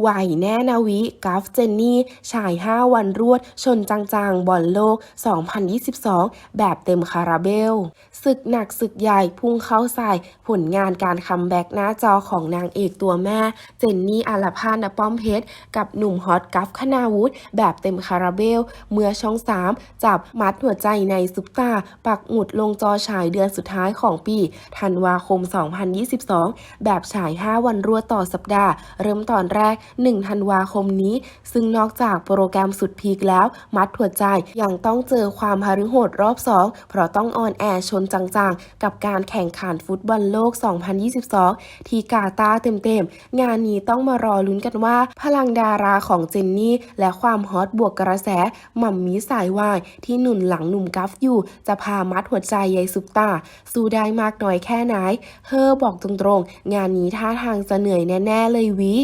ไหวแน่นาวิกราฟเจนนี่ ฉาย 5 วันรวด ชนจังๆ บอลโลก 2022 แบบเต็มคาราเบล ศึกหนักศึกใหญ่พุ่งเข้าใส่ผลงานการคัมแบ็กหน้าจอของนางเอกตัวแม่ เจนนี่อาลาพาณป้อมเพชร กับหนุ่มฮอตกัฟคณาวุฒิแบบเต็มคาราเบล เมื่อช่อง 3 จับมัดหัวใจในซุปตา ปักหมุดลงจอฉายเดือนสุดท้ายของปีธันวาคม 2022 แบบฉาย 5 วันรวดต่อสัปดาห์ เริ่มตอนแรก1 ธันวาคมนี้ ซึ่งนอกจากโปรแกรมสุดพีคแล้ว มัดหัวใจยังต้องเจอความหฤโหดรอบ 2 เพราะต้องออนแอร์ชนจังๆ กับการแข่งขันฟุตบอลโลก 2022 ที่กาตาเต็มๆ งานนี้ต้องมารอลุ้นกันว่า พลังดาราของเจนนี่ และความฮอตบวกกระแสหม่ำมีสายวาย ที่หนุนหลังหนุ่มกัฟอยู่ จะพามัดหัวใจยายซุปตา สู้ได้มากน้อยแค่ไหน เฮอบอกตรงๆ งานนี้ท่าทางจะเหนื่อยแน่ ๆ เลยวิ